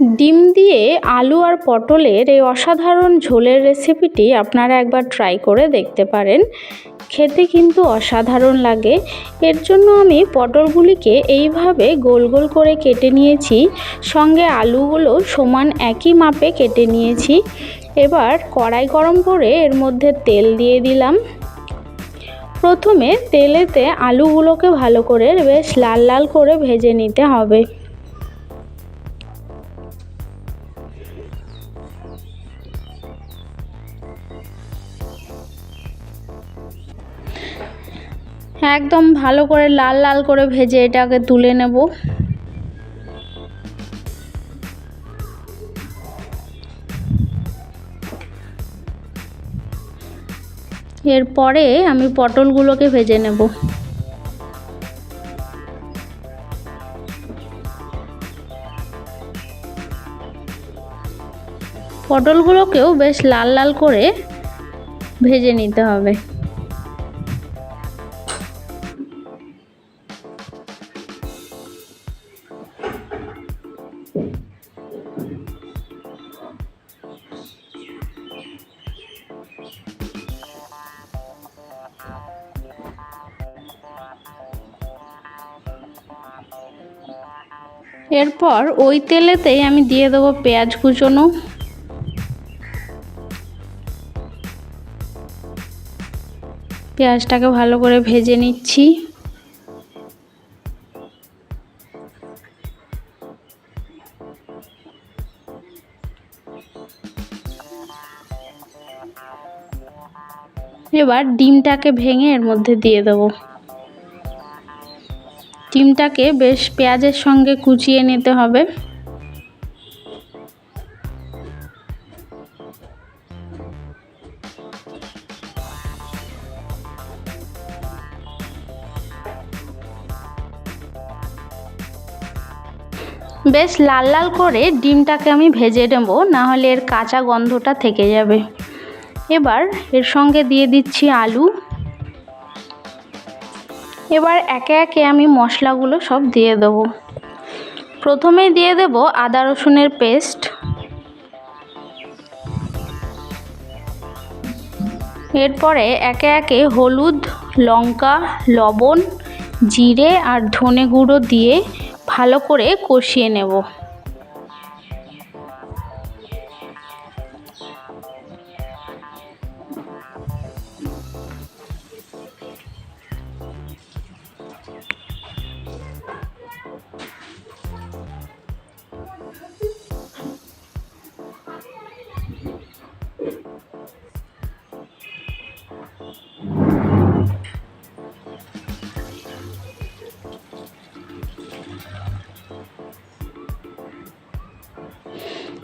ডিম দিয়ে আলু আর পটলের এই অসাধারণ ঝোলের রেসিপিটি আপনারা একবার ট্রাই করে দেখতে পারেন। খেতে কিন্তু অসাধারণ লাগে। এর জন্য আমি পটলগুলিকে এইভাবে গোল গোল করে কেটে নিয়েছি। সঙ্গে আলুগুলো সমান একই মাপে কেটে নিয়েছি। এবার কড়াই গরম করে এর মধ্যে তেল দিয়ে দিলাম। প্রথমে তেলেতে আলুগুলোকে ভালো করে বেশ লাল লাল করে ভেজে নিতে হবে। একদম ভালো করে লাল লাল করে ভেজে এটাকে তুলে নেব। এরপরে আমি পটলগুলোকে ভেজে নেব। পটলগুলোকেও বেশ লাল লাল করে ভেজে নিতে হবে। এরপর ওই তেলেতেই আমি দিয়ে দেবো পেঁয়াজ কুচোনো। পেঁয়াজটাকে ভালো করে ভেজে নিচ্ছি। এবার ডিমটাকে ভেঙে এর মধ্যে দিয়ে দেবো। ডিমটাকে বেশ পেঁয়াজের সঙ্গে কুচিয়ে নিতে হবে। বেশ লাল লাল করে ডিমটাকে আমি ভেজে নেব, নাহলে এর কাঁচা গন্ধটা থেকে যাবে। এবার এর সঙ্গে দিয়ে দিচ্ছি আলু। এবার একে একে আমি মশলাগুলো সব দিয়ে দেবো। প্রথমেই দিয়ে দেব আদা রসুনের পেস্ট। এরপরে একে একে হলুদ, লঙ্কা, লবণ, জিরে আর ধনে গুঁড়ো দিয়ে ভালো করে কষিয়ে নেব।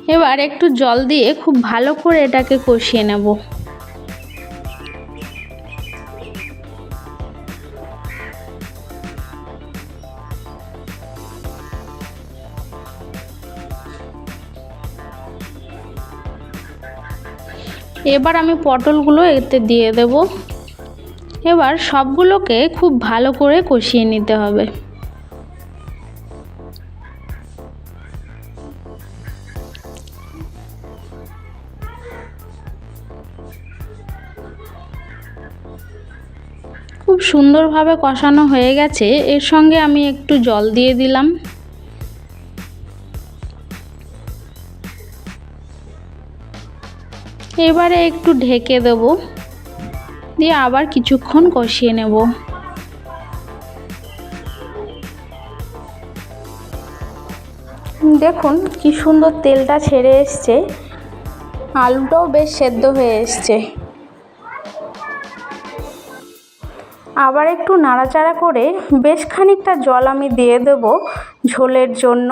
এবার একটু জল দিয়ে খুব ভালো করে এটাকে কষিয়ে নেব। এবার আমি পটলগুলো এতে দিয়ে দেব। এবার সবগুলোকে খুব ভালো করে কষিয়ে নিতে হবে। সুন্দরভাবে কষানো হয়ে গেছে। এর সঙ্গে আমি একটু জল দিয়ে দিলাম। এবারে একটু ঢেকে দেব। দিয়ে আবার কিছুক্ষণ কষিয়ে নেব। দেখুন কি সুন্দর তেলটা ছেড়ে এসছে। আলুটাও বেশ সেদ্ধ হয়ে এসছে। আবার একটু নাড়াচাড়া করে বেশ খানিকটা জল আমি দিয়ে দেব ঝোলের জন্য।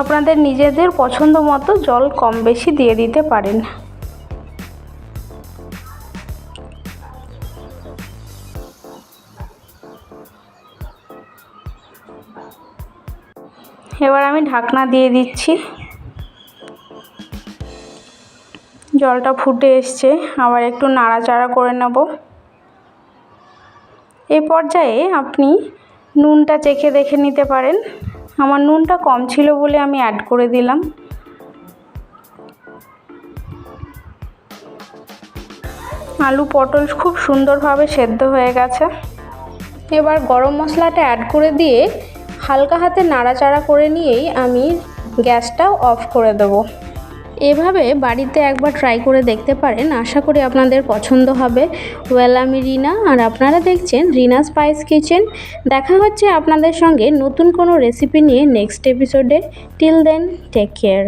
আপনাদের নিজেদের পছন্দ মতো জল কম বেশি দিয়ে দিতে পারেন। এবার আমি ঢাকনা দিয়ে দিচ্ছি। জলটা ফুটে এসছে, আবার একটু নাড়াচাড়া করে নেব। এই পর্যায়ে আপনি নুনটা চেখে দেখে নিতে পারেন। আমার নুনটা কম ছিল বলে আমি অ্যাড করে দিলাম। আলু, পটল খুব সুন্দরভাবে সেদ্ধ হয়ে গেছে। এবার গরম মশলাটা অ্যাড করে দিয়ে হালকা হাতে নাড়াচাড়া করে নিয়েই আমি গ্যাসটাও অফ করে দেবো। এভাবে বাড়িতে একবার ট্রাই করে দেখতে পারেন। আশা করি আপনাদের পছন্দ হবে। ওয়েল, আমি রিনা। আর আপনারা দেখছেন রিনা স্পাইস কিচেন। দেখা হচ্ছে আপনাদের সঙ্গে নতুন কোনো রেসিপি নিয়ে নেক্সট এপিসোডে। Till then, take care.